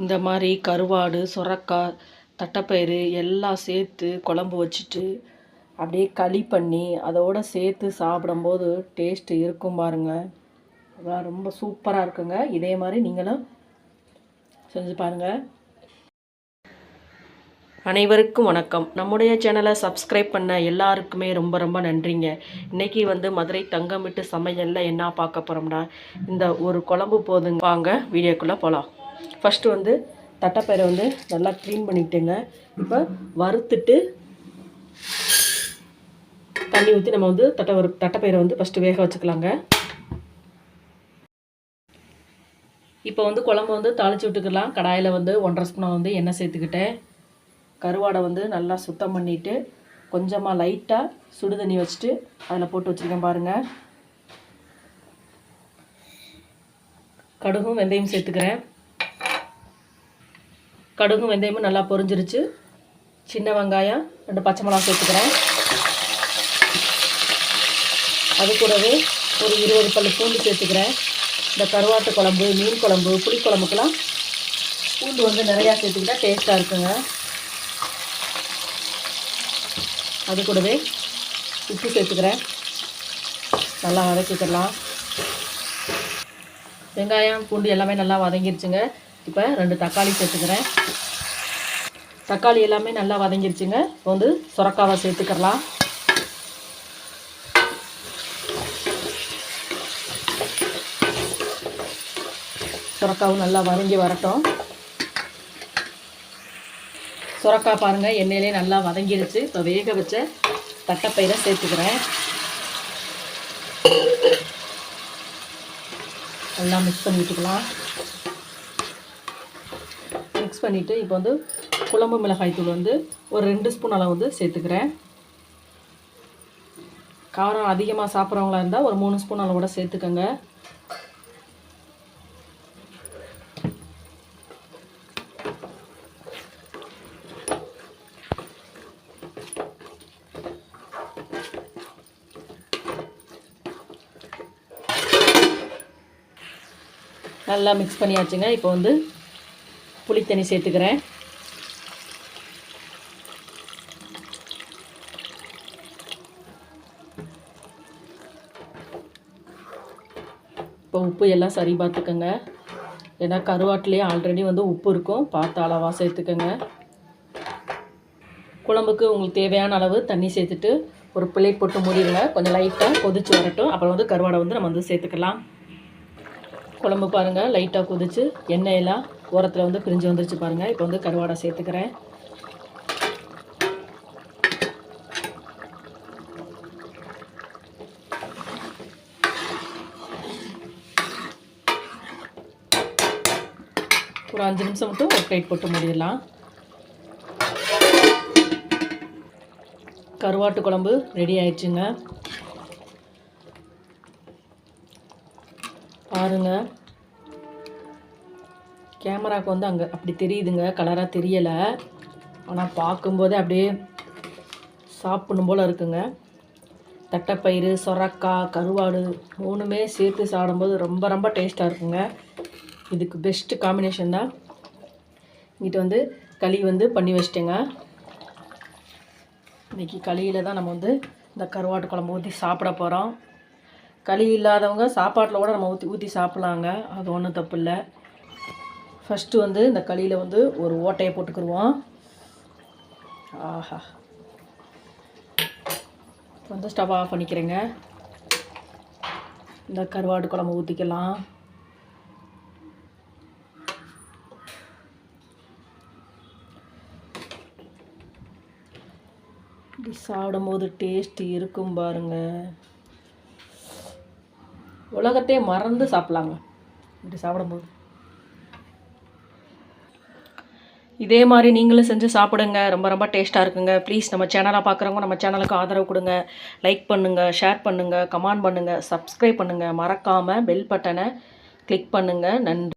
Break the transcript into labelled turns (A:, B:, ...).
A: இந்த மாதிரி கருவாடு சுரக்காய் தட்டைப்பயிறு எல்லாம் சேர்த்து குழம்பு வச்சுட்டு அப்படியே களி பண்ணி அதோடு சேர்த்து சாப்பிடும்போது டேஸ்ட்டு இருக்கும் பாருங்கள் அதெல்லாம் ரொம்ப சூப்பராக இருக்குங்க. இதே மாதிரி நீங்களும் செஞ்சு பாருங்கள் அனைவருக்கும் வணக்கம். நம்முடைய சேனலை சப்ஸ்கிரைப் பண்ண எல்லாருக்குமே ரொம்ப ரொம்ப நன்றிங்க. இன்றைக்கி வந்து மதுரை தங்கமிட்டு சமையலில் என்ன பார்க்க போகிறோம்னா இந்த ஒரு குழம்பு போதுங்க. வாங்க வீடியோக்குள்ளே போகலாம் ஃபஸ்ட்டு வந்து தட்டைப்பயிரை வந்து நல்லா க்ளீன் பண்ணிக்கிட்டேங்க. இப்போ வறுத்துட்டு தண்ணி ஊற்றி நம்ம வந்து தட்டை வறு தட்டைப்பயிரை வந்து ஃபஸ்ட்டு வேக வச்சுக்கலாங்க. இப்போ வந்து குழம்பு வந்து தாளித்து விட்டுக்கலாம். கடாயில் வந்து ஒன்றரை ஸ்பூனை வந்து எண்ணெய் சேர்த்துக்கிட்டேன். கருவாடை வந்து நல்லா சுத்தம் பண்ணிவிட்டு கொஞ்சமாக லைட்டாக சுடு தண்ணி வச்சுட்டு அதில் போட்டு வச்சுருக்கேன் பாருங்கள் கடுகும் வெந்தயம் சேர்த்துக்கிறேன். கடுகும் வெந்தயமும் நல்லா பொரிஞ்சிருச்சு. சின்ன வெங்காயம் ரெண்டு பச்சை மிளகா சேர்த்துக்கிறேன். அது கூடவே ஒரு இருபது பல்லு பூண்டு சேர்த்துக்கிறேன். இந்த கருவாட்டு குழம்பு மீன் குழம்பு புளிக்குழம்புக்கெல்லாம் பூண்டு வந்து நிறையா சேர்த்துக்கிட்டா டேஸ்ட்டாக இருக்குங்க. அது கூடவே உப்பு சேர்த்துக்கிறேன். நல்லா வதக்கிக்கலாம். வெங்காயம் பூண்டு எல்லாமே நல்லா வதங்கிருச்சுங்க. இப்போ ரெண்டு தக்காளி சேர்த்துக்கிறேன். தக்காளி எல்லாமே நல்லா வதங்கிருச்சுங்க. இப்போ வந்து சுரக்காவை சேர்த்துக்கிறலாம். சுரக்காவும் நல்லா வதங்கி வரட்டும். சுரக்காய் பாருங்கள் எண்ணெயிலே நல்லா வதங்கிடுச்சு இப்போ வேக வச்ச தட்டைப்பயிரை சேர்த்துக்கிறேன். நல்லா மிக்ஸ் பண்ணி விட்டுக்கலாம். மிக்ஸ் பண்ணிவிட்டு இப்போ வந்து குழம்பு மிளகாய் தூள் வந்து ஒரு ரெண்டு ஸ்பூன் அளவு வந்து சேர்த்துக்கிறேன். காரம் அதிகமாக சாப்பிட்றவங்களா இருந்தால் ஒரு மூணு ஸ்பூன் அளவோட சேர்த்துக்கோங்க. நல்லா மிக்ஸ் பண்ணியாச்சுங்க. இப்போ வந்து புளித்தண்ணி சேர்த்துக்கிறேன். இப்போ உப்பு எல்லாம் சரி பார்த்துக்கோங்க. ஏன்னா கருவாட்டிலே ஆல்ரெடி வந்து உப்பு இருக்கும். பார்த்து அளவாக சேர்த்துக்கோங்க. குழம்புக்கு உங்களுக்கு தேவையான அளவு தண்ணி சேர்த்துட்டு ஒரு பிளேட் போட்டு மூடிடுங்க. கொஞ்சம் லைட்டாக கொதிச்சு வரட்டும். அப்புறம் வந்து கருவாடை வந்து நம்ம வந்து சேர்த்துக்கலாம். குழம்பு பாருங்கள் லைட்டாக கொதிச்சு எண்ணெயெல்லாம் ஓரத்தில் வந்து பிரிஞ்சு வந்துருச்சு பாருங்கள் இப்போ வந்து கருவாடை சேர்த்துக்கிறேன். ஒரு அஞ்சு நிமிஷம் மட்டும் ஒரு பிளேட் போட்டு முடியலாம் கருவாட்டு குழம்பு ரெடி ஆயிடுச்சுங்க. பாருங்கள் கேமராவுக்கு வந்து அங்கே அப்படி தெரியுதுங்க. கலராக தெரியலை. ஆனால் பார்க்கும்போதே அப்படியே சாப்பிடணும் போல் இருக்குங்க. தட்டைப்பயிறு சொரக்காய் கருவாடு மூணுமே சேர்த்து சாப்பிடும்போது ரொம்ப ரொம்ப டேஸ்ட்டாக இருக்குங்க. இதுக்கு பெஸ்ட்டு காம்பினேஷன் தான். இங்கிட்ட வந்து களி வந்து பண்ணி வச்சிட்டேங்க. இன்றைக்கி களியில் தான் நம்ம வந்து இந்த கருவாட்டு குழம்பு ஊற்றி சாப்பிட போகிறோம் களி இல்லாதவங்க சாப்பாட்டில் கூட நம்ம ஊற்றி ஊற்றி சாப்பிட்லாங்க. அது ஒன்றும் தப்பு இல்லை. ஃபஸ்ட்டு வந்து இந்த களியில் வந்து ஒரு ஓட்டையை போட்டுக்கிடுவோம் ஆஹா. வந்து ஸ்டவ் ஆஃப் பண்ணிக்கிறேங்க. இந்த கருவாடு குழம்பு ஊற்றிக்கலாம் இப்படி சாப்பிடும்போது டேஸ்ட்டு இருக்கும் பாருங்கள் உலகத்தையே மறந்து சாப்பிட்லாங்க. இப்படி சாப்பிடும்போது. இதே மாதிரி நீங்களும் செஞ்சு சாப்பிடுங்க. ரொம்ப ரொம்ப டேஸ்ட்டாக இருக்குங்க. ப்ளீஸ் நம்ம சேனலை பார்க்குறவங்க நம்ம சேனலுக்கு ஆதரவு கொடுங்க. லைக் பண்ணுங்கள் ஷேர் பண்ணுங்கள் கமெண்ட் பண்ணுங்கள் சப்ஸ்கிரைப் பண்ணுங்கள் மறக்காமல் பெல் பட்டனை கிளிக் பண்ணுங்கள் நன்றி.